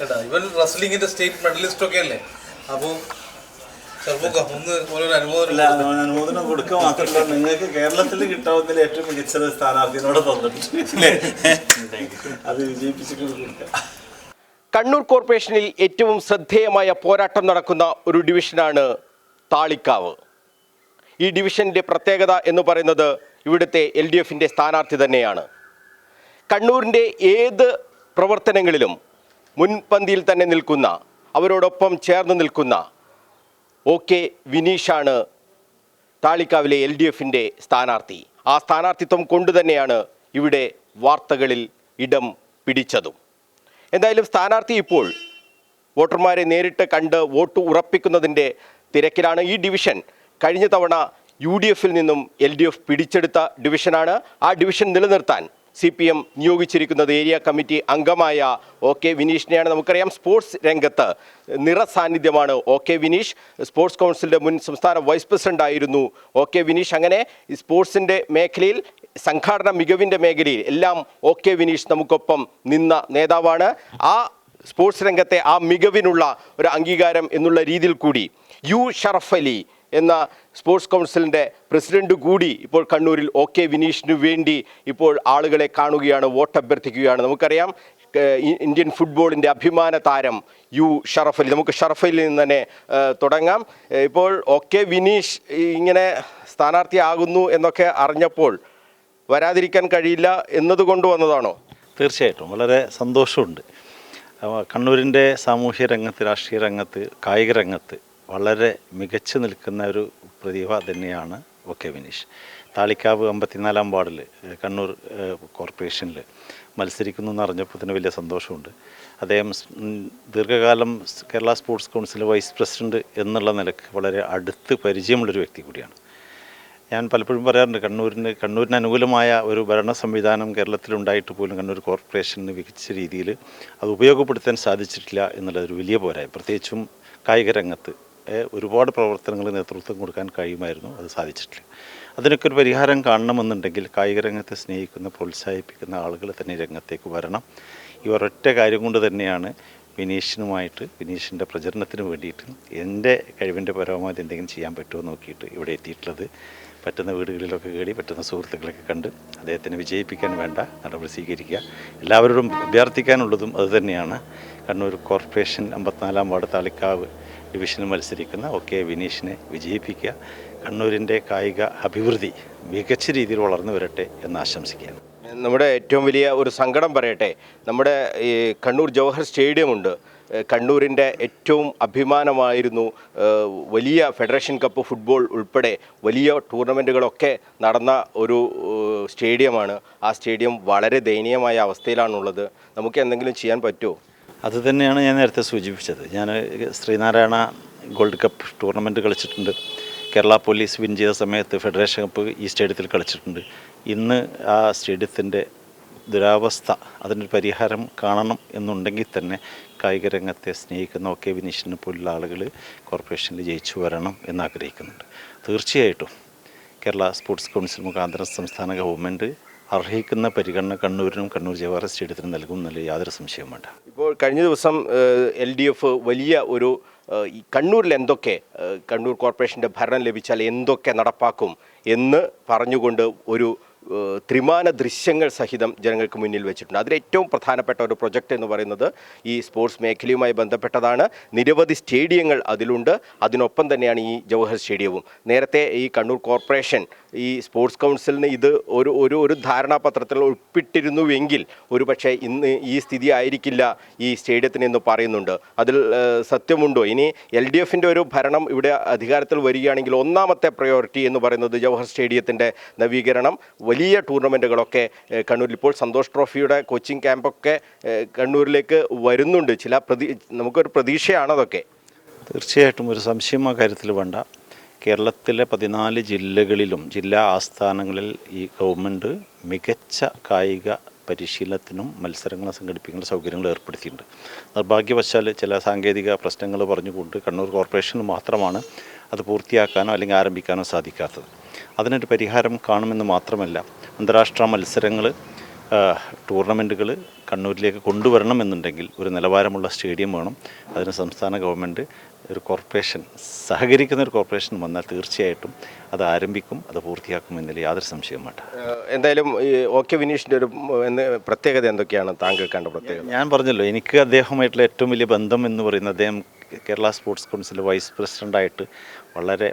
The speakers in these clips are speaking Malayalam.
കേട്ടാ ഇവൻ റസ്ലിങ്ങിന്റെ സ്റ്റേറ്റ് മെഡലിസ്റ്റ് ഒക്കെ അല്ലേ? അപ്പോൾ ചെറുപ്പം ഒന്ന് ഓരോരോ അനുഭവം അനുമോദനം കൊടുക്കുക മാത്രമല്ല നിങ്ങൾക്ക് കേരളത്തിൽ കിട്ടാവുന്നതിൽ ഏറ്റവും മികച്ച സ്ഥാനാർത്ഥിനോട് തന്നിട്ടുണ്ട്? അത് വിജയിപ്പിച്ചിട്ട് കണ്ണൂർ കോർപ്പറേഷനിൽ ഏറ്റവും ശ്രദ്ധേയമായ പോരാട്ടം നടക്കുന്ന ഒരു ഡിവിഷനാണ് താളിക്കാവ്. ഈ ഡിവിഷന്റെ പ്രത്യേകത എന്ന് പറയുന്നത് ഇവിടുത്തെ എൽ ഡി എഫിന്റെ സ്ഥാനാർത്ഥി തന്നെയാണ്. കണ്ണൂരിന്റെ ഏത് പ്രവർത്തനങ്ങളിലും മുൻപന്തിയിൽ തന്നെ നിൽക്കുന്ന അവരോടൊപ്പം ചേർന്ന് നിൽക്കുന്ന ഒ കെ വിനീഷാണ് താളിക്കാവിലെ എൽ ഡി എഫിന്റെ സ്ഥാനാർത്ഥി. ആ സ്ഥാനാർത്ഥിത്വം കൊണ്ടുതന്നെയാണ് ഇവിടെ വാർത്തകളിൽ ഇടം പിടിച്ചതും. എന്തായാലും സ്ഥാനാർത്ഥി ഇപ്പോൾ വോട്ടർമാരെ നേരിട്ട് കണ്ട് വോട്ട് ഉറപ്പിക്കുന്നതിന്റെ തിരക്കിലാണ്. ഈ ഡിവിഷൻ കഴിഞ്ഞ തവണ യു ഡി എഫിൽ നിന്നും എൽ ഡി എഫ് പിടിച്ചെടുത്ത ഡിവിഷനാണ്. ആ ഡിവിഷൻ നിലനിർത്താൻ സി പി എം നിയോഗിച്ചിരിക്കുന്നത് ഏരിയ കമ്മിറ്റി അംഗമായ ഒ കെ വിനീഷിനെയാണ് നമുക്കറിയാം. സ്പോർട്സ് രംഗത്ത് നിറസാന്നിധ്യമാണ് ഒ കെ വിനീഷ്. സ്പോർട്സ് കൗൺസിലിന്റെ മുൻ സംസ്ഥാന വൈസ് പ്രസിഡന്റ് ആയിരുന്നു ഒ കെ വിനീഷ്. അങ്ങനെ സ്പോർട്സിന്റെ മേഖലയിൽ സംഘാടന മികവിന്റെ മേഖലയിൽ എല്ലാം ഒ കെ വിനീഷ് നമുക്കൊപ്പം നിന്ന നേതാവാണ്. ആ സ്പോർട്സ് രംഗത്തെ ആ മികവിനുള്ള ഒരു അംഗീകാരം എന്നുള്ള രീതിയിൽ കൂടി യു ഷറഫ് അലി എന്ന സ്പോർട്സ് കൗൺസിലിന്റെ പ്രസിഡന്റ് കൂടി ഇപ്പോൾ കണ്ണൂരിൽ ഒ കെ വിനീഷിനു വേണ്ടി ഇപ്പോൾ ആളുകളെ കാണുകയാണ് വോട്ട് അഭ്യർത്ഥിക്കുകയാണ്. നമുക്കറിയാം ഇന്ത്യൻ ഫുട്ബോളിന്റെ അഭിമാന താരം യു ഷറഫലി നമുക്ക് ഷറഫ് അലിയിൽ നിന്ന് തന്നെ തുടങ്ങാം. ഇപ്പോൾ ഒ കെ വിനീഷ് ഇങ്ങനെ സ്ഥാനാർത്ഥിയാകുന്നു എന്നൊക്കെ അറിഞ്ഞപ്പോൾ വരാതിരിക്കാൻ കഴിയില്ല എന്നതുകൊണ്ട് വന്നതാണോ? തീർച്ചയായിട്ടും. വളരെ സന്തോഷമുണ്ട്. കണ്ണൂരിന്റെ സാമൂഹ്യ രംഗത്ത് രാഷ്ട്രീയ രംഗത്ത് കായിക രംഗത്ത് വളരെ മികച്ചു നിൽക്കുന്ന ഒരു പ്രതിഭ തന്നെയാണ് ഒ കെ വിനീഷ് താളിക്കാവ് അമ്പത്തിനാലാം വാർഡിൽ കണ്ണൂർ കോർപ്പറേഷനിൽ മത്സരിക്കുന്നു എന്ന് അറിഞ്ഞപ്പോൾ തന്നെ വലിയ സന്തോഷമുണ്ട്. അദ്ദേഹം ദീർഘകാലം Kerala sports council vice president എന്നുള്ള നിലയ്ക്ക് വളരെ അടുത്ത് പരിചയമുള്ളൊരു വ്യക്തി കൂടിയാണ്. ഞാൻ പലപ്പോഴും പറയാറുണ്ട് കണ്ണൂരിന് കണ്ണൂരിന് അനുകൂലമായ ഒരു ഭരണ സംവിധാനം കേരളത്തിലുണ്ടായിട്ട് പോലും കണ്ണൂർ കോർപ്പറേഷന് മികച്ച രീതിയിൽ അത് ഉപയോഗപ്പെടുത്താൻ സാധിച്ചിട്ടില്ല എന്നുള്ളതൊരു വലിയ പോരായ പ്രത്യേകിച്ചും കായിക രംഗത്ത് ഒരുപാട് പ്രവർത്തനങ്ങൾ നേതൃത്വം കൊടുക്കാൻ കഴിയുമായിരുന്നു. അത് സാധിച്ചിട്ടില്ല. അതിനൊക്കെ ഒരു പരിഹാരം കാണണമെന്നുണ്ടെങ്കിൽ കായിക രംഗത്തെ സ്നേഹിക്കുന്ന പ്രോത്സാഹിപ്പിക്കുന്ന ആളുകൾ തന്നെ രംഗത്തേക്ക് വരണം. ഈ ഒരൊറ്റ കാര്യം കൊണ്ട് തന്നെയാണ് വിനീഷിനുമായിട്ട് വിനീഷിന്റെ പ്രചരണത്തിന് വേണ്ടിയിട്ട് എന്റെ കഴിവിന്റെ പരമാവധി എന്തെങ്കിലും ചെയ്യാൻ പറ്റുമോ നോക്കിയിട്ട് ഇവിടെ എത്തിയിട്ടുള്ളത്. പറ്റുന്ന വീടുകളിലൊക്കെ കയറി പറ്റുന്ന സുഹൃത്തുക്കളൊക്കെ കണ്ട് അദ്ദേഹത്തിനെ വിജയിപ്പിക്കാൻ വേണ്ട നടപടി സ്വീകരിക്കുക. എല്ലാവരോടും അഭ്യർത്ഥിക്കാനുള്ളതും അതുതന്നെയാണ് കണ്ണൂർ കോർപ്പറേഷൻ അമ്പത്തിനാലാം വാർഡ് താളിക്കാവ് ഡിവിഷനിൽ മത്സരിക്കുന്ന ഒ കെ വിനീഷിനെ വിജയിപ്പിക്കുക. കണ്ണൂരിന്റെ കായിക അഭിവൃദ്ധി മികച്ച രീതിയിൽ വളർന്നു വരട്ടെ എന്ന് ആശംസിക്കുകയാണ്. നമ്മുടെ ഏറ്റവും വലിയ ഒരു സങ്കടം പറയട്ടെ. നമ്മുടെ ഈ കണ്ണൂർ ജവഹർ സ്റ്റേഡിയം ഉണ്ട്. കണ്ണൂരിന്റെ ഏറ്റവും അഭിമാനമായിരുന്നു വലിയ ഫെഡറേഷൻ കപ്പ് ഫുട്ബോൾ ഉൾപ്പെടെ വലിയ ടൂർണമെന്റുകളൊക്കെ നടന്ന ഒരു സ്റ്റേഡിയമാണ്. ആ സ്റ്റേഡിയം വളരെ ദയനീയമായ അവസ്ഥയിലാണുള്ളത്. നമുക്ക് എന്തെങ്കിലും ചെയ്യാൻ പറ്റുമോ? അത് തന്നെയാണ് ഞാൻ നേരത്തെ സൂചിപ്പിച്ചത്. ഞാൻ ശ്രീനാരായണ ഗോൾഡ് കപ്പ് ടൂർണമെന്റ് കളിച്ചിട്ടുണ്ട്. കേരള പോലീസ് വിൻ ചെയ്ത സമയത്ത് ഫെഡറേഷൻ കപ്പ് ഈ സ്റ്റേഡിയത്തിൽ കളിച്ചിട്ടുണ്ട്. ഇന്ന് ആ സ്റ്റേഡിയത്തിന്റെ ദുരാവസ്ഥ അതിനൊരു പരിഹാരം കാണണം എന്നുണ്ടെങ്കിൽ തന്നെ കായിക രംഗത്തെ സ്നേഹിക്കുന്ന ഒക്കെ വിനീഷിനെ പോലുള്ള ആളുകൾ കോർപ്പറേഷനിൽ ജയിച്ചു വരണം എന്നാഗ്രഹിക്കുന്നുണ്ട്. തീർച്ചയായിട്ടും കേരള സ്പോർട്സ് കൗൺസിൽ മുഖാന്തരം സംസ്ഥാന ഗവൺമെന്റ് അർഹിക്കുന്ന പരിഗണന കണ്ണൂരിനും കണ്ണൂർ ജവഹർ സ്റ്റേഡിയത്തിനും നൽകും എന്നുള്ള യാതൊരു സംശയവും വേണ്ട. ഇപ്പോൾ കഴിഞ്ഞ ദിവസം എൽ ഡി എഫ് വലിയ ഒരു കണ്ണൂരിൽ എന്തൊക്കെ കണ്ണൂർ കോർപ്പറേഷന്റെ ഭരണം ലഭിച്ചാൽ എന്തൊക്കെ നടപ്പാക്കും എന്ന് പറഞ്ഞുകൊണ്ട് ഒരു ത്രിമാന ദൃശ്യങ്ങൾ സഹിതം ജനങ്ങൾക്ക് മുന്നിൽ വെച്ചിട്ടുണ്ട്. അതിൽ ഏറ്റവും പ്രധാനപ്പെട്ട ഒരു പ്രൊജക്റ്റ് എന്ന് പറയുന്നത് ഈ സ്പോർട്സ് മേഖലയുമായി ബന്ധപ്പെട്ടതാണ്. നിരവധി സ്റ്റേഡിയങ്ങൾ അതിലുണ്ട്. അതിനൊപ്പം തന്നെയാണ് ഈ ജവഹർ സ്റ്റേഡിയവും. നേരത്തെ ഈ കണ്ണൂർ കോർപ്പറേഷൻ ഈ സ്പോർട്സ് കൗൺസിലിന് ഇത് ഒരു ഒരു ഒരു ധാരണാപത്രത്തിൽ ഉൾപ്പെട്ടിരുന്നുവെങ്കിൽ ഒരു പക്ഷേ ഇന്ന് ഈ സ്ഥിതി ആയിരിക്കില്ല ഈ സ്റ്റേഡിയത്തിന് എന്ന് പറയുന്നുണ്ട്. അതിൽ സത്യമുണ്ടോ? ഇനി എൽ ഡി എഫിന്റെ ഒരു ഭരണം ഇവിടെ അധികാരത്തിൽ വരികയാണെങ്കിൽ ഒന്നാമത്തെ പ്രയോറിറ്റി എന്ന് പറയുന്നത് ജവഹർ സ്റ്റേഡിയത്തിന്റെ നവീകരണം. വലിയ ടൂർണമെന്റുകളൊക്കെ കണ്ണൂരിൽ ഇപ്പോൾ സന്തോഷ് ട്രോഫിയുടെ കോച്ചിങ് ക്യാമ്പൊക്കെ കണ്ണൂരിലേക്ക് വരുന്നുണ്ട്. ചില പ്രതി നമുക്കൊരു പ്രതീക്ഷയാണ് അതൊക്കെ. തീർച്ചയായിട്ടും ഒരു സംശയം ആ കാര്യത്തിൽ വേണ്ട. കേരളത്തിലെ പതിനാല് ജില്ലകളിലും ജില്ലാ ആസ്ഥാനങ്ങളിൽ ഈ ഗവൺമെന്റ് മികച്ച കായിക പരിശീലനത്തിനും മത്സരങ്ങൾ സംഘടിപ്പിക്കുന്ന സൗകര്യങ്ങൾ ഏർപ്പെടുത്തിയിട്ടുണ്ട്. നിർഭാഗ്യവശാൽ ചില സാങ്കേതിക പ്രശ്നങ്ങൾ പറഞ്ഞുകൊണ്ട് കണ്ണൂർ കോർപ്പറേഷന് മാത്രമാണ് അത് പൂർത്തിയാക്കാനോ അല്ലെങ്കിൽ ആരംഭിക്കാനോ സാധിക്കാത്തത്. അതിനൊരു പരിഹാരം കാണുമെന്ന് മാത്രമല്ല അന്താരാഷ്ട്ര മത്സരങ്ങൾ ടൂർണമെന്റുകൾ കണ്ണൂരിലേക്ക് കൊണ്ടുവരണമെന്നുണ്ടെങ്കിൽ ഒരു നിലവാരമുള്ള സ്റ്റേഡിയം വേണം. അതിന് സംസ്ഥാന ഗവൺമെന്റ് ഒരു കോർപ്പറേഷൻ സഹകരിക്കുന്ന ഒരു കോർപ്പറേഷൻ വന്നാൽ തീർച്ചയായിട്ടും അത് ആരംഭിക്കും അത് പൂർത്തിയാക്കും എന്നതിൽ യാതൊരു സംശയവും വേണ്ട. എന്തായാലും ഈ ഓക്കെ കെ വിനീഷിന്റെ ഒരു പ്രത്യേകത എന്തൊക്കെയാണ് താങ്കൾ കണ്ട പ്രത്യേകത? ഞാൻ പറഞ്ഞല്ലോ എനിക്ക് അദ്ദേഹമായിട്ടുള്ള ഏറ്റവും വലിയ ബന്ധം എന്ന് പറയുന്നത് അദ്ദേഹം കേരള സ്പോർട്സ് കൗൺസിൽ വൈസ് പ്രസിഡന്റായിട്ട് വളരെ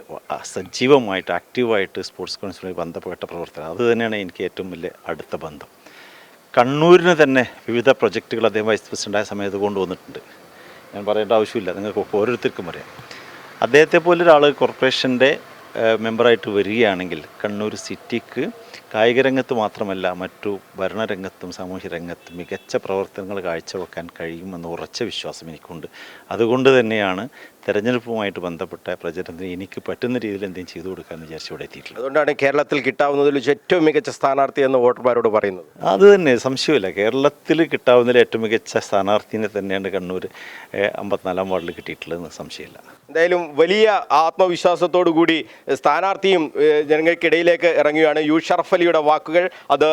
സജീവമായിട്ട് ആക്റ്റീവായിട്ട് സ്പോർട്സ് കൗൺസിലുമായി ബന്ധപ്പെട്ട പ്രവർത്തനം അത് തന്നെയാണ് എനിക്ക് ഏറ്റവും വലിയ അടുത്ത ബന്ധം. കണ്ണൂരിന് തന്നെ വിവിധ പ്രൊജക്റ്റുകൾ അദ്ദേഹം വൈസ് പ്രസിഡന്റായ സമയത്ത് കൊണ്ടുവന്നിട്ടുണ്ട്. ഞാൻ പറയേണ്ട ആവശ്യമില്ല. നിങ്ങൾക്ക് ഓരോരുത്തർക്കും അറിയാം. അദ്ദേഹത്തെ പോലെ ഒരാൾ കോർപ്പറേഷന്റെ മെമ്പറായിട്ട് വരികയാണെങ്കിൽ കണ്ണൂർ സിറ്റിക്ക് കായിക രംഗത്ത് മാത്രമല്ല മറ്റു ഭരണരംഗത്തും സാമൂഹ്യ രംഗത്തും മികച്ച പ്രവർത്തനങ്ങൾ കാഴ്ചവെക്കാൻ കഴിയുമെന്ന് ഉറച്ച വിശ്വാസം എനിക്കുണ്ട്. അതുകൊണ്ട് തന്നെയാണ് തെരഞ്ഞെടുപ്പുമായിട്ട് ബന്ധപ്പെട്ട പ്രചരണത്തിന് എനിക്ക് പറ്റുന്ന രീതിയിൽ എന്തെങ്കിലും ചെയ്തു കൊടുക്കാമെന്ന് വിചാരിച്ച് ഇവിടെ എത്തിയിട്ടുള്ളത്. അതുകൊണ്ടാണ് കേരളത്തിൽ കിട്ടാവുന്നതിൽ ഏറ്റവും മികച്ച സ്ഥാനാർത്ഥി എന്ന് വോട്ടർമാരോട് പറയുന്നത്. അത് തന്നെ സംശയമില്ല. കേരളത്തിൽ കിട്ടാവുന്നതിൽ ഏറ്റവും മികച്ച സ്ഥാനാർത്ഥിനെ തന്നെയാണ് കണ്ണൂർ അമ്പത്തിനാലാം വാർഡിൽ കിട്ടിയിട്ടുള്ളതെന്ന് സംശയമില്ല. എന്തായാലും വലിയ ആത്മവിശ്വാസത്തോടു കൂടി സ്ഥാനാർത്ഥിയും ജനങ്ങൾക്കിടയിലേക്ക് ഇറങ്ങുകയാണ്. യു ഷറഫ് അലിയുടെ വാക്കുകൾ അത്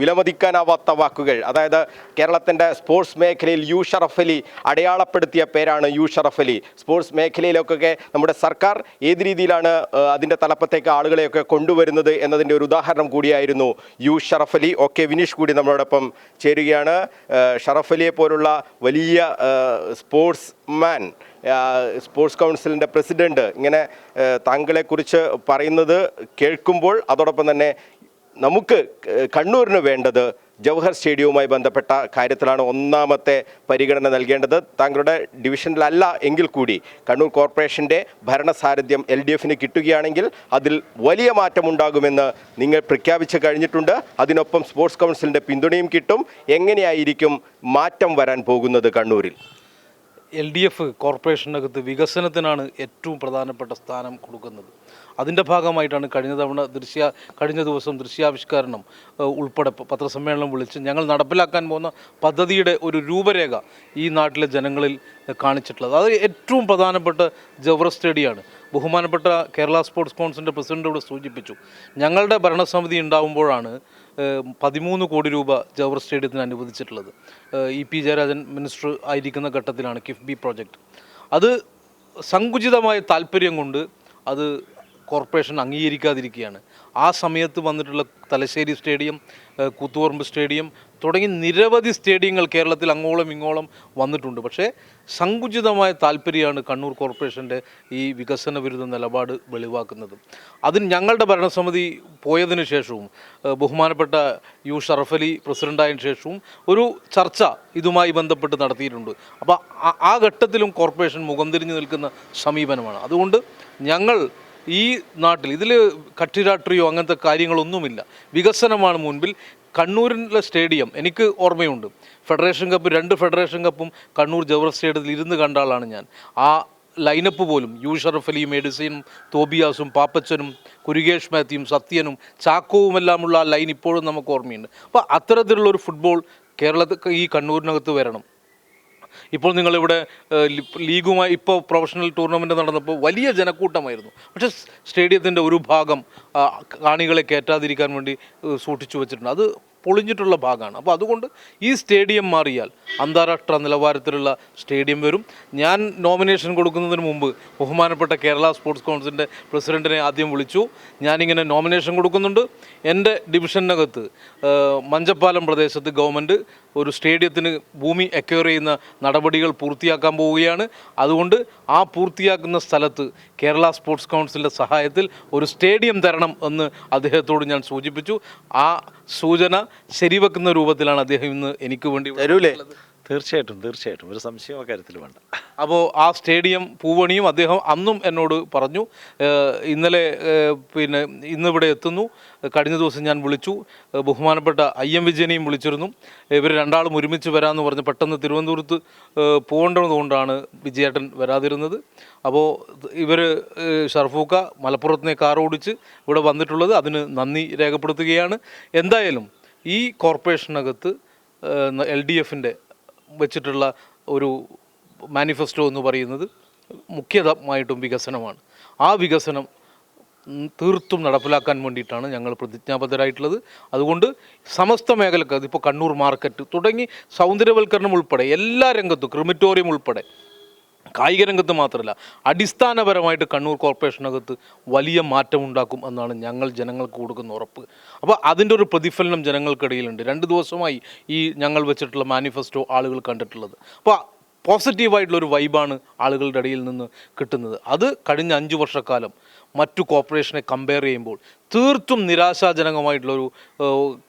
വിലമതിക്കാനാവാത്ത വാക്കുകൾ. അതായത് കേരളത്തിന്റെ സ്പോർട്സ് മേഖലയിൽ യു ഷറഫ് അലി അടയാളപ്പെടുത്തിയ പേരാണ് യു ഷറഫ് അലി. സ്പോർട്സ് മേഖലയിലൊക്കെ നമ്മുടെ സർക്കാർ ഏത് രീതിയിലാണ് അതിന്റെ തലപ്പത്തേക്ക് ആളുകളെയൊക്കെ കൊണ്ടുവരുന്നത് എന്നതിന്റെ ഒരു ഉദാഹരണം കൂടിയായിരുന്നു U Sharaf Ali. O K Vineesh കൂടി നമ്മളോടൊപ്പം ചേരുകയാണ്. ഷറഫ് അലിയെ പോലുള്ള വലിയ സ്പോർട്സ് മാൻ സ്പോർട്സ് കൗൺസിലിന്റെ പ്രസിഡന്റ് ഇങ്ങനെ താങ്കളെക്കുറിച്ച് പറയുന്നത് കേൾക്കുമ്പോൾ അതോടൊപ്പം തന്നെ നമുക്ക് കണ്ണൂരിന് വേണ്ടത് ജവഹർ സ്റ്റേഡിയവുമായി ബന്ധപ്പെട്ട കാര്യത്തിലാണ് ഒന്നാമത്തെ പരിഗണന നൽകേണ്ടത്. താങ്കളുടെ ഡിവിഷനിലല്ല എങ്കിൽ കൂടി കണ്ണൂർ കോർപ്പറേഷന്റെ ഭരണസാരഥ്യം എൽ ഡി എഫിന് കിട്ടുകയാണെങ്കിൽ അതിൽ വലിയ മാറ്റമുണ്ടാകുമെന്ന് നിങ്ങൾ പ്രഖ്യാപിച്ചു കഴിഞ്ഞിട്ടുണ്ട്. അതിനൊപ്പം സ്പോർട്സ് കൗൺസിലിന്റെ പിന്തുണയും കിട്ടും. എങ്ങനെയായിരിക്കും മാറ്റം വരാൻ പോകുന്നത് കണ്ണൂരിൽ? എൽ ഡി എഫ് കോർപ്പറേഷനകത്ത് വികസനത്തിനാണ് ഏറ്റവും പ്രധാനപ്പെട്ട സ്ഥാനം കൊടുക്കുന്നത്. അതിന്റെ ഭാഗമായിട്ടാണ് കഴിഞ്ഞ തവണ ദൃശ്യ കഴിഞ്ഞ ദിവസം ദൃശ്യാവിഷ്കരണം ഉൾപ്പെടെ പത്രസമ്മേളനം വിളിച്ച് ഞങ്ങൾ നടപ്പിലാക്കാൻ പോകുന്ന പദ്ധതിയുടെ ഒരു രൂപരേഖ ഈ നാട്ടിലെ ജനങ്ങളിൽ കാണിച്ചിട്ടുള്ളത്. അത് ഏറ്റവും പ്രധാനപ്പെട്ട ജവറ സ്റ്റേഡിയാണ്. ബഹുമാനപ്പെട്ട കേരള സ്പോർട്സ് കൗൺസിലിന്റെ പ്രസിഡന്റ് ഇവിടെ സൂചിപ്പിച്ചു. ഞങ്ങളുടെ ഭരണസമിതി ഉണ്ടാകുമ്പോഴാണ് പതിമൂന്ന് കോടി രൂപ ജവഹർ സ്റ്റേഡിയത്തിന് അനുവദിച്ചിട്ടുള്ളത്. ഇ പി ജയരാജൻ മിനിസ്റ്റർ ആയിരിക്കുന്ന ഘട്ടത്തിലാണ് കിഫ്ബി പ്രോജക്റ്റ് അത് സങ്കുചിതമായ താല്പര്യം കൊണ്ട് അത് കോർപ്പറേഷൻ അംഗീകരിക്കാതിരിക്കുകയാണ്. ആ സമയത്ത് വന്നിട്ടുള്ള തലശ്ശേരി സ്റ്റേഡിയം കൂത്തുപറമ്പ് സ്റ്റേഡിയം തുടങ്ങി നിരവധി സ്റ്റേഡിയങ്ങൾ കേരളത്തിൽ അങ്ങോളം ഇങ്ങോളം വന്നിട്ടുണ്ട്. പക്ഷേ സങ്കുചിതമായ താല്പര്യമാണ് കണ്ണൂർ കോർപ്പറേഷന്റെ ഈ വികസന വിരുദ്ധ നിലപാട് വെളിവാക്കുന്നത്. അതിന് ഞങ്ങളുടെ ഭരണസമിതി പോയതിനു ശേഷവും ബഹുമാനപ്പെട്ട യു ഷറഫ് അലി പ്രസിഡന്റായതിനു ശേഷവും ഒരു ചർച്ച ഇതുമായി ബന്ധപ്പെട്ട് നടത്തിയിട്ടുണ്ട്. അപ്പോൾ ആ ഘട്ടത്തിലും കോർപ്പറേഷൻ മുഖം തിരിഞ്ഞു നിൽക്കുന്ന സമീപനമാണ്. അതുകൊണ്ട് ഞങ്ങൾ ഈ നാട്ടിൽ ഇതിൽ കക്ഷിരാഷ്ട്രീയോ അങ്ങനത്തെ കാര്യങ്ങളൊന്നുമില്ല. വികസനമാണ് മുൻപിൽ. കണ്ണൂരിലെ സ്റ്റേഡിയം എനിക്ക് ഓർമ്മയുണ്ട്. ഫെഡറേഷൻ കപ്പ് രണ്ട് ഫെഡറേഷൻ കപ്പും കണ്ണൂർ ജവഹർ സ്റ്റേഡിയത്തിൽ ഇരുന്ന് കണ്ട ആളാണ് ഞാൻ. ആ ലൈനപ്പ് പോലും യു ഷറഫ് അലിയും തോബിയാസും പാപ്പച്ചനും കുരുകേഷ് മാത്യുവും സത്യനും ചാക്കോവുമെല്ലാമുള്ള ആ ലൈൻ ഇപ്പോഴും നമുക്ക് ഓർമ്മയുണ്ട്. അപ്പോൾ അത്തരത്തിലുള്ള ഒരു ഫുട്ബോൾ കേരളത്തിൽ ഈ കണ്ണൂരിനകത്ത് വരണം. ഇപ്പോൾ നിങ്ങളിവിടെ ലീഗുമായി ഇപ്പോൾ പ്രൊഫഷണൽ ടൂർണമെന്റ് നടന്നപ്പോൾ വലിയ ജനക്കൂട്ടമായിരുന്നു. പക്ഷേ സ്റ്റേഡിയത്തിന്റെ ഒരു ഭാഗം കാണികളെ കയറ്റാതിരിക്കാൻ വേണ്ടി സൂക്ഷിച്ചു വെച്ചിട്ടുണ്ട്. അത് പൊളിഞ്ഞിട്ടുള്ള ഭാഗമാണ്. അപ്പോൾ അതുകൊണ്ട് ഈ സ്റ്റേഡിയം മാറിയാൽ അന്താരാഷ്ട്ര നിലവാരത്തിലുള്ള സ്റ്റേഡിയം വരും. ഞാൻ നോമിനേഷൻ കൊടുക്കുന്നതിന് മുമ്പ് ബഹുമാനപ്പെട്ട കേരള സ്പോർട്സ് കൗൺസിലിന്റെ പ്രസിഡന്റിനെ ആദ്യം വിളിച്ചു. ഞാനിങ്ങനെ നോമിനേഷൻ കൊടുക്കുന്നുണ്ട്. എന്റെ ഡിവിഷനകത്ത് മഞ്ചപ്പാലം പ്രദേശത്ത് ഗവൺമെന്റ് ഒരു സ്റ്റേഡിയത്തിന് ഭൂമി അക്വയർ ചെയ്യുന്ന നടപടികൾ പൂർത്തിയാക്കാൻ പോവുകയാണ്. അതുകൊണ്ട് ആ പൂർത്തിയാക്കുന്ന സ്ഥലത്ത് കേരള സ്പോർട്സ് കൗൺസിലിന്റെ സഹായത്തിൽ ഒരു സ്റ്റേഡിയം തരണം എന്ന് അദ്ദേഹത്തോട് ഞാൻ സൂചിപ്പിച്ചു. ആ സൂചന ശരിവെക്കുന്ന രൂപത്തിലാണ് അദ്ദേഹം ഇന്ന് എനിക്ക് വേണ്ടി തരൂലേ? തീർച്ചയായിട്ടും തീർച്ചയായിട്ടും. ഒരു സംശയം അക്കാര്യത്തിൽ വേണ്ട. അപ്പോൾ ആ സ്റ്റേഡിയം പൂവണിയും അദ്ദേഹം അന്നും എന്നോട് പറഞ്ഞു. ഇന്നലെ പിന്നെ ഇന്നിവിടെ എത്തുന്നു. കഴിഞ്ഞ ദിവസം ഞാൻ വിളിച്ചു. ബഹുമാനപ്പെട്ട ഐ എം വിജയനെയും വിളിച്ചിരുന്നു. ഇവർ രണ്ടാളും ഒരുമിച്ച് വരാമെന്ന് പറഞ്ഞ് പെട്ടെന്ന് തിരുവനന്തപുരത്ത് പോകേണ്ടതുകൊണ്ടാണ് വിജയേട്ടൻ വരാതിരുന്നത്. അപ്പോൾ ഇവർ ഷർഫൂക്ക മലപ്പുറത്തിനെ കാർ ഓടിച്ച് ഇവിടെ വന്നിട്ടുള്ളത് അതിന് നന്ദി രേഖപ്പെടുത്തുകയാണ്. എന്തായാലും ഈ കോർപ്പറേഷനകത്ത് എൽ ഡി എഫിന്റെ വെച്ചിട്ടുള്ള ഒരു മാനിഫെസ്റ്റോ എന്ന് പറയുന്നത് മുഖ്യമായിട്ടും വികസനമാണ്. ആ വികസനം തീർത്തും നടപ്പിലാക്കാൻ വേണ്ടിയിട്ടാണ് ഞങ്ങൾ പ്രതിജ്ഞാബദ്ധരായിട്ടുള്ളത്. അതുകൊണ്ട് സമസ്ത മേഖലക്ക് അതിപ്പോൾ കണ്ണൂർ മാർക്കറ്റ് തുടങ്ങി സൗന്ദര്യവൽക്കരണം ഉൾപ്പെടെ എല്ലാ രംഗത്തും ക്രിമിറ്റോറിയം ഉൾപ്പെടെ കായിക രംഗത്ത് മാത്രമല്ല അടിസ്ഥാനപരമായിട്ട് കണ്ണൂർ കോർപ്പറേഷനകത്ത് വലിയ മാറ്റം ഉണ്ടാക്കും എന്നാണ് ഞങ്ങൾ ജനങ്ങൾക്ക് കൊടുക്കുന്ന ഉറപ്പ്. അപ്പോൾ അതിന്റെ ഒരു പ്രതിഫലനം ജനങ്ങൾക്കിടയിലുണ്ട്. രണ്ട് ദിവസമായി ഈ ഞങ്ങൾ വെച്ചിട്ടുള്ള മാനിഫെസ്റ്റോ ആളുകൾ കണ്ടിട്ടുള്ളത്. അപ്പോൾ പോസിറ്റീവായിട്ടുള്ള ഒരു വൈബാണ് ആളുകളുടെ ഇടയിൽ നിന്ന് കിട്ടുന്നത്. അത് കഴിഞ്ഞ അഞ്ച് വർഷക്കാലം മറ്റു കോർപ്പറേഷനെ കമ്പയർ ചെയ്യുമ്പോൾ തീർത്തും നിരാശാജനകമായിട്ടുള്ളൊരു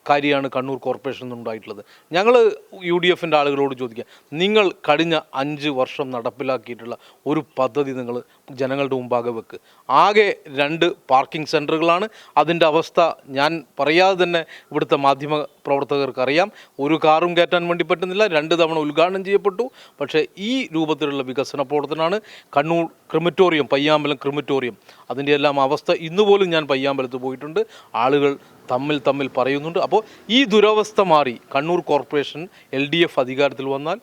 കാര്യമാണ് കണ്ണൂർ കോർപ്പറേഷനിൽ നിന്നുണ്ടായിട്ടുള്ളത്. ഞങ്ങൾ യു ഡി എഫിന്റെ ആളുകളോട് ചോദിക്കുക നിങ്ങൾ കഴിഞ്ഞ അഞ്ച് വർഷം നടപ്പിലാക്കിയിട്ടുള്ള ഒരു പദ്ധതി നിങ്ങൾ ജനങ്ങളുടെ മുമ്പാകെ വെക്കുക ആകെ രണ്ട് പാർക്കിംഗ് സെന്ററുകളാണ് അതിന്റെ അവസ്ഥ ഞാൻ പറയാതെ തന്നെ ഇവിടുത്തെ മാധ്യമ പ്രവർത്തകർക്ക് അറിയാം. ഒരു കാറും കയറ്റാൻ വേണ്ടി പറ്റുന്നില്ല. രണ്ട് തവണ ഉദ്ഘാടനം ചെയ്യപ്പെട്ടു. പക്ഷേ ഈ രൂപത്തിലുള്ള വികസന പ്രവർത്തനമാണ് കണ്ണൂർ ക്രിമറ്റോറിയം പയ്യാമ്പലം ക്രിമറ്റോറിയം. അതിന്റെ എല്ലാം അവസ്ഥ ഇന്നുപോലും ഞാൻ പയ്യാമ്പലത്ത് പോയിട്ടുണ്ട്. ആളുകൾ തമ്മിൽ തമ്മിൽ പറയുന്നുണ്ട്. അപ്പോൾ ഈ ദുരവസ്ഥ മാറി Kannur corporation L D F അധികാരത്തിൽ വന്നാൽ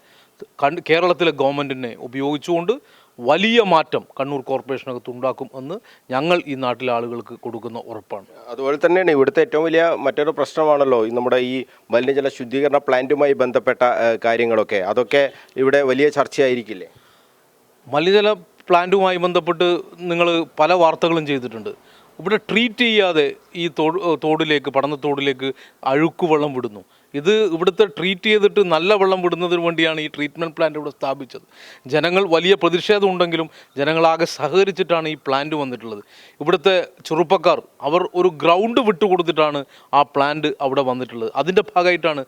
കേരളത്തിലെ ഗവൺമെന്റിനെ ഉപയോഗിച്ചുകൊണ്ട് വലിയ മാറ്റം കണ്ണൂർ കോർപ്പറേഷനകത്ത് ഉണ്ടാക്കും എന്ന് ഞങ്ങൾ ഈ നാട്ടിലെ ആളുകൾക്ക് കൊടുക്കുന്ന ഉറപ്പാണ്. അതുപോലെ തന്നെയാണ് ഇവിടുത്തെ ഏറ്റവും വലിയ മറ്റൊരു പ്രശ്നമാണല്ലോ ഈ നമ്മുടെ ഈ മലിനജല ശുദ്ധീകരണ പ്ലാന്റുമായി ബന്ധപ്പെട്ട കാര്യങ്ങളൊക്കെ. അതൊക്കെ ഇവിടെ വലിയ ചർച്ചയായിരിക്കില്ലേ? മലിനജല പ്ലാന്റുമായി ബന്ധപ്പെട്ട് നിങ്ങൾ പല വാർത്തകളും ചെയ്തിട്ടുണ്ട്. ഇവിടെ ട്രീറ്റ് ചെയ്യാതെ ഈ തോട് തോടിലേക്ക് പടന്നത്തോടിലേക്ക് അഴുക്കുവെള്ളം വിടുന്നു. ഇത് ഇവിടുത്തെ ട്രീറ്റ് ചെയ്തിട്ട് നല്ല വെള്ളം വിടുന്നതിന് വേണ്ടിയാണ് ഈ ട്രീറ്റ്മെന്റ് പ്ലാന്റ് ഇവിടെ സ്ഥാപിച്ചത്. ജനങ്ങൾ വലിയ പ്രതിഷേധം ഉണ്ടെങ്കിലും ജനങ്ങളാകെ സഹകരിച്ചിട്ടാണ് ഈ പ്ലാന്റ് വന്നിട്ടുള്ളത്. ഇവിടുത്തെ ചെറുപ്പക്കാർ അവർ ഒരു ഗ്രൗണ്ട് വിട്ടുകൊടുത്തിട്ടാണ് ആ പ്ലാന്റ് അവിടെ വന്നിട്ടുള്ളത്. അതിന്റെ ഭാഗമായിട്ടാണ്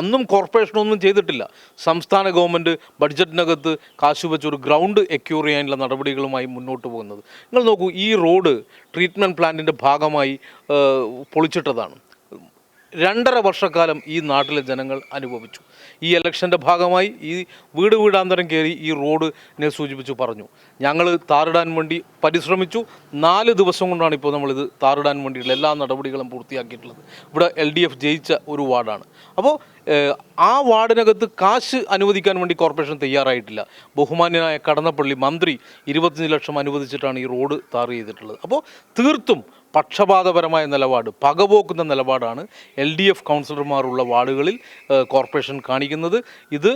അന്നും കോർപ്പറേഷനൊന്നും ചെയ്തിട്ടില്ല. സംസ്ഥാന ഗവൺമെന്റ് ബഡ്ജറ്റിനകത്ത് കാശ് വെച്ച് ഒരു ഗ്രൗണ്ട് എക്യൂർ ചെയ്യാനുള്ള നടപടികളുമായി മുന്നോട്ട് പോകുന്നത്. നിങ്ങൾ നോക്കൂ ഈ റോഡ് ട്രീറ്റ്മെന്റ് പ്ലാന്റിന്റെ ഭാഗമായി പൊളിച്ചിട്ടതാണ്. രണ്ടര വർഷക്കാലം ഈ നാട്ടിലെ ജനങ്ങൾ അനുഭവിച്ചു. ഈ ഇലക്ഷന്റെ ഭാഗമായി ഈ വീട് വീടാന്തരം കയറി ഈ റോഡിനെ സൂചിപ്പിച്ചു പറഞ്ഞു. ഞങ്ങൾ താറിടാൻ വേണ്ടി പരിശ്രമിച്ചു. നാല് ദിവസം കൊണ്ടാണ് ഇപ്പോൾ നമ്മളിത് താറിടാൻ വേണ്ടിയിട്ടുള്ള എല്ലാ നടപടികളും പൂർത്തിയാക്കിയിട്ടുള്ളത്. ഇവിടെ എൽ ഡി എഫ് ജയിച്ച ഒരു വാർഡാണ്. അപ്പോൾ ആ വാർഡിനകത്ത് കാശ് അനുവദിക്കാൻ വേണ്ടി കോർപ്പറേഷൻ തയ്യാറായിട്ടില്ല. ബഹുമാന്യനായ കടന്നപ്പള്ളി മന്ത്രി ഇരുപത്തഞ്ച് ലക്ഷം അനുവദിച്ചിട്ടാണ് ഈ റോഡ് താറ് ചെയ്തിട്ടുള്ളത്. അപ്പോൾ തീർത്തും പക്ഷപാതപരമായ നിലപാട് പകപോക്കുന്ന നിലപാടാണ് എൽ ഡി എഫ് കൗൺസിലർമാരുള്ള വാർഡുകളിൽ കോർപ്പറേഷൻ കാണിക്കുന്നത്. ഇത്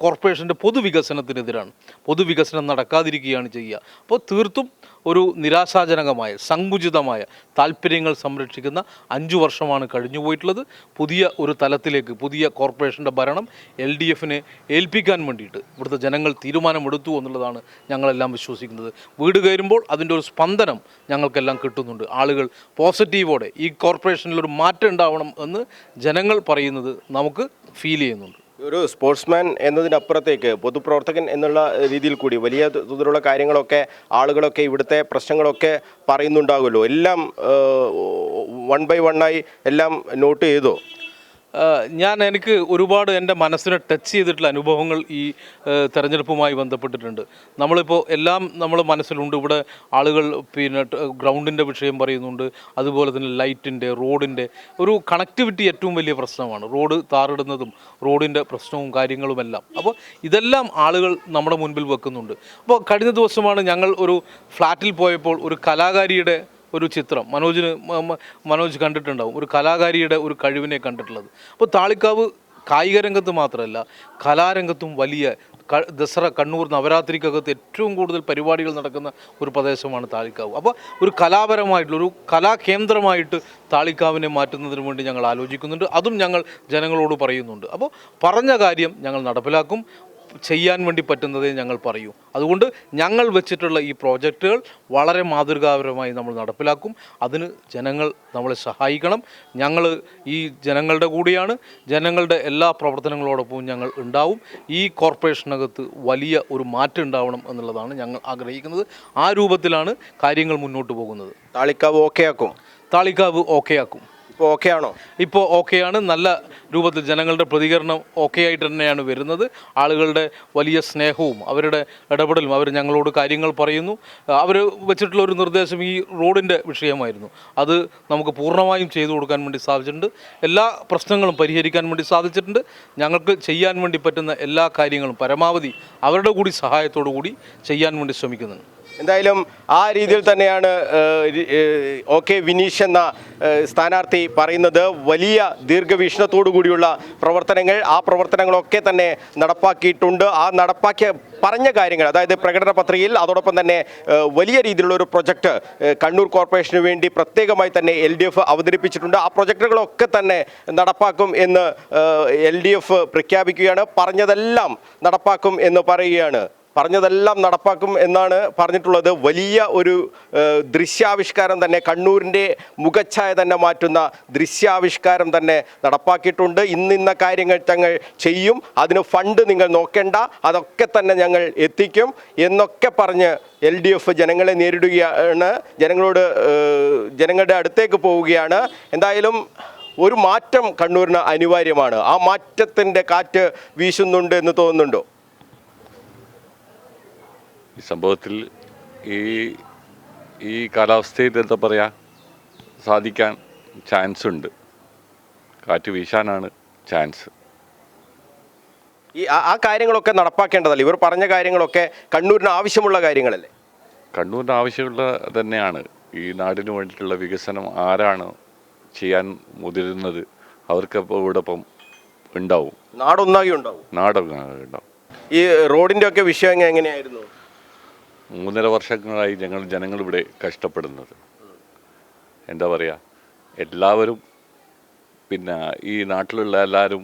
കോർപ്പറേഷന്റെ പൊതുവികസനത്തിനെതിരാണ്. പൊതുവികസനം നടക്കാതിരിക്കുകയാണ് ചെയ്യുക. അപ്പോൾ തീർത്തും ഒരു നിരാശാജനകമായ സങ്കുചിതമായ താല്പര്യങ്ങൾ സംരക്ഷിക്കുന്ന അഞ്ചു വർഷമാണ് കഴിഞ്ഞു പോയിട്ടുള്ളത് പുതിയ ഒരു തലത്തിലേക്ക് പുതിയ കോർപ്പറേഷന്റെ ഭരണം എൽ ഡി എഫിനെ ഏൽപ്പിക്കാൻ വേണ്ടിയിട്ട് ഇവിടുത്തെ ജനങ്ങൾ തീരുമാനമെടുത്തു എന്നുള്ളതാണ് ഞങ്ങളെല്ലാം വിശ്വസിക്കുന്നത്. വീട് കയറുമ്പോൾ അതിന്റെ ഒരു സ്പന്ദനം ഞങ്ങൾക്കെല്ലാം കിട്ടുന്നുണ്ട്. ആളുകൾ പോസിറ്റീവോടെ ഈ കോർപ്പറേഷനിലൊരു മാറ്റം ഉണ്ടാവണം എന്ന് ജനങ്ങൾ പറയുന്നത് നമുക്ക് ഫീൽ ചെയ്യുന്നുണ്ട്. ഒരു സ്പോർട്സ്മാൻ എന്നതിനപ്പുറത്തേക്ക് പൊതുപ്രവർത്തകൻ എന്നുള്ള രീതിയിൽ കൂടി വലിയ തോതിലുള്ള കാര്യങ്ങളൊക്കെ ആളുകളൊക്കെ ഇവിടുത്തെ പ്രശ്നങ്ങളൊക്കെ പറയുന്നുണ്ടാകുമല്ലോ. എല്ലാം വൺ ബൈ വണ്ണായി എല്ലാം നോട്ട് ചെയ്തോ? ഞാൻ എനിക്ക് ഒരുപാട് എന്റെ മനസ്സിനെ ടച്ച് ചെയ്തിട്ടുള്ള അനുഭവങ്ങൾ ഈ തെരഞ്ഞെടുപ്പുമായി ബന്ധപ്പെട്ടിട്ടുണ്ട്. നമ്മളിപ്പോൾ എല്ലാം നമ്മൾ മനസ്സിലുണ്ട്. ഇവിടെ ആളുകൾ പിന്നെ ഗ്രൗണ്ടിന്റെ വിഷയം പറയുന്നുണ്ട്. അതുപോലെ തന്നെ ലൈറ്റിന്റെ റോഡിന്റെ ഒരു കണക്ടിവിറ്റി ഏറ്റവും വലിയ പ്രശ്നമാണ്. റോഡ് താറിടുന്നതും റോഡിന്റെ പ്രശ്നവും കാര്യങ്ങളുമെല്ലാം. അപ്പോൾ ഇതെല്ലാം ആളുകൾ നമ്മുടെ മുൻപിൽ വെക്കുന്നുണ്ട്. അപ്പോൾ കഴിഞ്ഞ ദിവസമാണ് ഞങ്ങൾ ഒരു ഫ്ലാറ്റിൽ പോയപ്പോൾ ഒരു കലാകാരിയുടെ ഒരു ചിത്രം. മനോജിന് മനോജ് കണ്ടിട്ടുണ്ടാവും. ഒരു കലാകാരിയുടെ ഒരു കഴിവിനെ കണ്ടിട്ടുള്ളത്. അപ്പോൾ താളിക്കാവ് കായിക രംഗത്ത് മാത്രമല്ല കലാരംഗത്തും വലിയ ദസറ കണ്ണൂർ നവരാത്രിക്കകത്ത് ഏറ്റവും കൂടുതൽ പരിപാടികൾ നടക്കുന്ന ഒരു പ്രദേശമാണ് താളിക്കാവ്. അപ്പോൾ ഒരു കലാപരമായിട്ടുള്ള ഒരു കലാകേന്ദ്രമായിട്ട് താളിക്കാവിനെ മാറ്റുന്നതിന് വേണ്ടി ഞങ്ങൾ ആലോചിക്കുന്നുണ്ട്. അതും ഞങ്ങൾ ജനങ്ങളോട് പറയുന്നുണ്ട്. അപ്പോൾ പറഞ്ഞ കാര്യം ഞങ്ങൾ നടപ്പിലാക്കും. ചെയ്യാൻ വേണ്ടി പറ്റുന്നതേ ഞങ്ങൾ പറയൂ. അതുകൊണ്ട് ഞങ്ങൾ വെച്ചിട്ടുള്ള ഈ പ്രോജക്റ്റുകൾ വളരെ മാതൃകാപരമായി നമ്മൾ നടപ്പിലാക്കും. അതിന് ജനങ്ങൾ നമ്മളെ സഹായിക്കണം. ഞങ്ങൾ ഈ ജനങ്ങളുടെ കൂടിയാണ്. ജനങ്ങളുടെ എല്ലാ പ്രവർത്തനങ്ങളോടൊപ്പവും ഞങ്ങൾ ഉണ്ടാവും. ഈ കോർപ്പറേഷനകത്ത് വലിയ ഒരു മാറ്റം ഉണ്ടാവണം എന്നുള്ളതാണ് ഞങ്ങൾ ആഗ്രഹിക്കുന്നത്. ആ രൂപത്തിലാണ് കാര്യങ്ങൾ മുന്നോട്ട് പോകുന്നത്. താളിക്കാവ് ഓക്കെ ആക്കും. താളിക്കാവ് ഓക്കെ ആക്കും. ഇപ്പോൾ ഓക്കെ ആണോ ഇപ്പോൾ ആണ് നല്ല രൂപത്തിൽ ജനങ്ങളുടെ പ്രതികരണം ഓക്കെ ആയിട്ട് തന്നെയാണ് വരുന്നത്. ആളുകളുടെ വലിയ സ്നേഹവും അവരുടെ ഇടപെടലും അവർ ഞങ്ങളോട് കാര്യങ്ങൾ പറയുന്നു. അവർ വെച്ചിട്ടുള്ള ഒരു നിർദ്ദേശം ഈ റോഡിന്റെ വിഷയമായിരുന്നു. അത് നമുക്ക് പൂർണമായും ചെയ്തു കൊടുക്കാൻ വേണ്ടി സാധിച്ചിട്ടുണ്ട്. എല്ലാ പ്രശ്നങ്ങളും പരിഹരിക്കാൻ വേണ്ടി സാധിച്ചിട്ടുണ്ട്. ഞങ്ങൾക്ക് ചെയ്യാൻ വേണ്ടി പറ്റുന്ന എല്ലാ കാര്യങ്ങളും പരമാവധി അവരുടെ കൂടി സഹായത്തോടു കൂടി ചെയ്യാൻ വേണ്ടി ശ്രമിക്കുന്നുണ്ട്. എന്തായാലും ആ രീതിയിൽ തന്നെയാണ് ഒ കെ വിനീഷ് എന്ന സ്ഥാനാർത്ഥി പറയുന്നത്. വലിയ ദീർഘവീക്ഷണത്തോടു കൂടിയുള്ള പ്രവർത്തനങ്ങൾ ആ പ്രവർത്തനങ്ങളൊക്കെ തന്നെ നടപ്പാക്കിയിട്ടുണ്ട്. ആ നടപ്പാക്കിയ പറഞ്ഞ കാര്യങ്ങൾ അതായത് പ്രകടന പത്രികയിൽ അതോടൊപ്പം തന്നെ വലിയ രീതിയിലുള്ള ഒരു പ്രൊജക്ട് കണ്ണൂർ കോർപ്പറേഷന് വേണ്ടി പ്രത്യേകമായി തന്നെ എൽ ഡി എഫ് അവതരിപ്പിച്ചിട്ടുണ്ട്. ആ പ്രൊജക്ടുകളൊക്കെ തന്നെ നടപ്പാക്കും എന്ന് എൽ ഡി എഫ് പ്രഖ്യാപിക്കുകയാണ്. പറഞ്ഞതെല്ലാം നടപ്പാക്കും എന്ന് പറയുകയാണ്. പറഞ്ഞതെല്ലാം നടപ്പാക്കും എന്നാണ് പറഞ്ഞിട്ടുള്ളത്. വലിയ ഒരു ദൃശ്യാവിഷ്കാരം തന്നെ കണ്ണൂരിന്റെ മുഖച്ഛായ തന്നെ മാറ്റുന്ന ദൃശ്യാവിഷ്കാരം തന്നെ നടപ്പാക്കിയിട്ടുണ്ട്. ഇന്നിന്ന കാര്യങ്ങൾ ഞങ്ങൾ ചെയ്യും. അതിന് ഫണ്ട് നിങ്ങൾ നോക്കേണ്ട. അതൊക്കെ തന്നെ ഞങ്ങൾ എത്തിക്കും എന്നൊക്കെ പറഞ്ഞ് എൽ ഡി എഫ് ജനങ്ങളെ നേരിടുകയാണ്. ജനങ്ങളോട് ജനങ്ങളുടെ അടുത്തേക്ക് പോവുകയാണ്. എന്തായാലും ഒരു മാറ്റം കണ്ണൂരിന് അനിവാര്യമാണ്. ആ മാറ്റത്തിന്റെ കാറ്റ് വീശുന്നുണ്ട് എന്ന് തോന്നുന്നുണ്ടോ? ഈ സംഭവത്തിൽ ഈ ഈ കാലാവസ്ഥയിൽ എന്താ പറയുക സാധിക്കാൻ ചാൻസ് ഉണ്ട് കാറ്റ് വീശാനാണ് ചാൻസ്. ഈ ആ- കാര്യങ്ങളൊക്കെ നടപ്പാക്കേണ്ടതല്ല? ഇവർ പറഞ്ഞ കാര്യങ്ങളൊക്കെ കണ്ണൂരിന് ആവശ്യമുള്ള കാര്യങ്ങളല്ലേ? കണ്ണൂരിന് ആവശ്യമുള്ള തന്നെയാണ്. ഈ നാടിന് വേണ്ടിയിട്ടുള്ള വികസനം ആരാണ് ചെയ്യാൻ മുതിരുന്നത് അവർക്ക് ഇവിടൊപ്പം ഉണ്ടാവും. നാടൊന്നാകെ ഉണ്ടാവും. നാടൊന്നാകെ ഉണ്ടാവും. ഈ റോഡിന്റെ ഒക്കെ വിഷയം എങ്ങനെയായിരുന്നു? മൂന്നര വർഷങ്ങളായി ഞങ്ങൾ ജനങ്ങളിവിടെ കഷ്ടപ്പെടുന്നത്. എന്താ പറയുക എല്ലാവരും പിന്നെ ഈ നാട്ടിലുള്ള എല്ലാവരും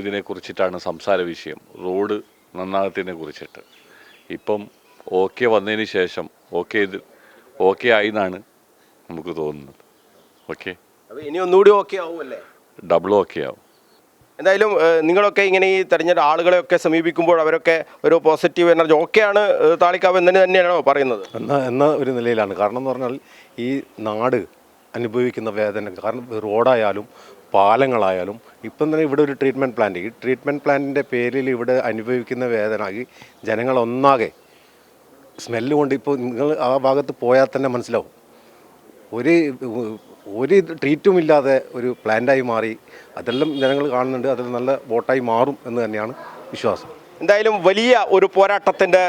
ഇതിനെക്കുറിച്ചിട്ടാണ് സംസാര വിഷയം. റോഡ് നന്നാകത്തിനെ കുറിച്ചിട്ട്. ഇപ്പം ഓക്കെ വന്നതിന് ശേഷം ഓക്കെ ഇത് ഓക്കെ ആയി എന്നാണ് നമുക്ക് തോന്നുന്നത്. ഓക്കെ? ഇനി ഒന്നുകൂടി ഓക്കെ ആവുമല്ലേ? ഡബിൾ ഓക്കെ ആവും. എന്തായാലും നിങ്ങളൊക്കെ ഇങ്ങനെ ഈ തെരഞ്ഞെടുപ്പ് ആളുകളെയൊക്കെ സമീപിക്കുമ്പോൾ അവരൊക്കെ ഒരു പോസിറ്റീവ് എനർജി ഓക്കെയാണ് ഏഹ്, താളിക്കാവ് എന്ന് തന്നെയാണോ പറയുന്നത്? എന്ന എന്ന ഒരു നിലയിലാണ്. കാരണം എന്ന് പറഞ്ഞാൽ ഈ നാട് അനുഭവിക്കുന്ന വേദന കാരണം റോഡായാലും പാലങ്ങളായാലും ഇപ്പം തന്നെ ഇവിടെ ഒരു ട്രീറ്റ്മെന്റ് പ്ലാന്റ് ഈ ട്രീറ്റ്മെന്റ് പ്ലാന്റിന്റെ പേരിൽ ഇവിടെ അനുഭവിക്കുന്ന വേദന ഈ ജനങ്ങളൊന്നാകെ സ്മെല്ല് കൊണ്ട് ഇപ്പോൾ നിങ്ങൾ ആ ഭാഗത്ത് പോയാൽ തന്നെ മനസ്സിലാവും. ഒരു ഒരു ട്രീറ്റും ഇല്ലാതെ ഒരു പ്ലാന്റായി മാറി അതെല്ലാം ജനങ്ങൾ കാണുന്നുണ്ട് അതിൽ നല്ല വോട്ടായി മാറും എന്ന് തന്നെയാണ് വിശ്വാസം. എന്തായാലും വലിയ ഒരു പോരാട്ടത്തിന്റെ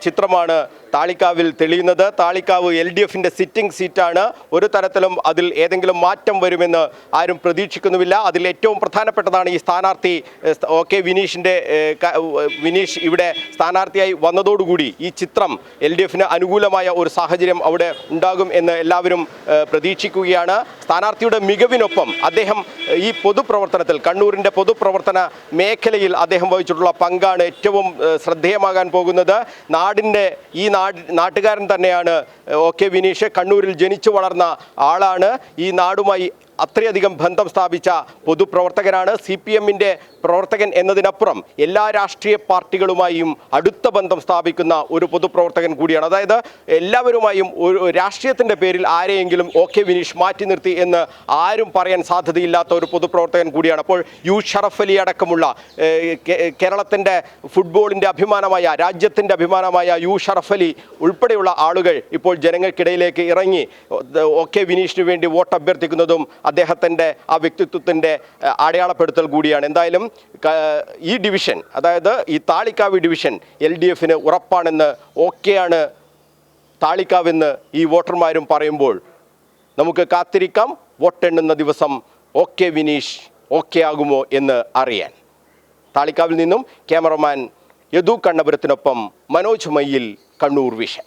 ചിത്രമാണ് താളിക്കാവിൽ തെളിയുന്നത്. താളിക്കാവ് എൽ ഡി എഫിന്റെ സിറ്റിംഗ് സീറ്റാണ്. ഒരു തരത്തിലും അതിൽ ഏതെങ്കിലും മാറ്റം വരുമെന്ന് ആരും പ്രതീക്ഷിക്കുന്നുമില്ല. അതിൽ ഏറ്റവും പ്രധാനപ്പെട്ടതാണ് ഈ സ്ഥാനാർത്ഥി ഒ കെ വിനീഷിന്റെ വിനീഷ് ഇവിടെ സ്ഥാനാർത്ഥിയായി വന്നതോടുകൂടി ഈ ചിത്രം എൽ ഡി എഫിന് അനുകൂലമായ ഒരു സാഹചര്യം അവിടെ ഉണ്ടാകും എന്ന് എല്ലാവരും പ്രതീക്ഷിക്കുകയാണ്. സ്ഥാനാർത്ഥിയുടെ മികവിനൊപ്പം അദ്ദേഹം ഈ പൊതുപ്രവർത്തനത്തിൽ കണ്ണൂരിന്റെ പൊതുപ്രവർത്തന മേഖലയിൽ അദ്ദേഹം വഹിച്ചിട്ടുള്ള പങ്കാണ് ഏറ്റവും ശ്രദ്ധേയമാകാൻ പോകുന്നത്. നാടിന്റെ ഈ നാട്ടുകാരൻ തന്നെയാണ് ഒ കെ വിനീഷ്. കണ്ണൂരിൽ ജനിച്ചു വളർന്ന ആളാണ്. ഈ നാടുമായി അത്രയധികം ബന്ധം സ്ഥാപിച്ച പൊതുപ്രവർത്തകനാണ്. സി പി എമ്മിന്റെ പ്രവർത്തകൻ എന്നതിനപ്പുറം എല്ലാ രാഷ്ട്രീയ പാർട്ടികളുമായും അടുത്ത ബന്ധം സ്ഥാപിക്കുന്ന ഒരു പൊതുപ്രവർത്തകൻ കൂടിയാണ്. അതായത് എല്ലാവരുമായും ഒരു രാഷ്ട്രീയത്തിന്റെ പേരിൽ ആരെയെങ്കിലും ഒ കെ വിനീഷ് മാറ്റി നിർത്തി എന്ന് ആരും പറയാൻ സാധ്യതയില്ലാത്ത ഒരു പൊതുപ്രവർത്തകൻ കൂടിയാണ്. അപ്പോൾ യു ഷറഫ് അലി അടക്കമുള്ള കേരളത്തിന്റെ ഫുട്ബോളിന്റെ അഭിമാനമായ രാജ്യത്തിന്റെ അഭിമാനമായ യു ഷറഫ് അലി ഉൾപ്പെടെയുള്ള ആളുകൾ ഇപ്പോൾ ജനങ്ങൾക്കിടയിലേക്ക് ഇറങ്ങി ഒ കെ വിനീഷിന് വേണ്ടി വോട്ട് അഭ്യർത്ഥിക്കുന്നതും അദ്ദേഹത്തിന്റെ ആ വ്യക്തിത്വത്തിന്റെ അടയാളപ്പെടുത്തൽ കൂടിയാണ്. എന്തായാലും ഈ ഡിവിഷൻ അതായത് ഈ താളിക്കാവ് ഡിവിഷൻ എൽ ഡി എഫിന് ഉറപ്പാണെന്ന് ഓക്കെയാണ് താളിക്കാവെന്ന് ഈ വോട്ടർമാരും പറയുമ്പോൾ നമുക്ക് കാത്തിരിക്കാം. വോട്ടെണ്ണുന്ന ദിവസം ഓക്കെ വിനീഷ് ഓക്കെ ആകുമോ എന്ന് അറിയാൻ. താളിക്കാവിൽ നിന്നും ക്യാമറമാൻ യദു കണ്ണപുരത്തിനൊപ്പം മനോജ് മയ്യിൽ കണ്ണൂർ വിഷൻ.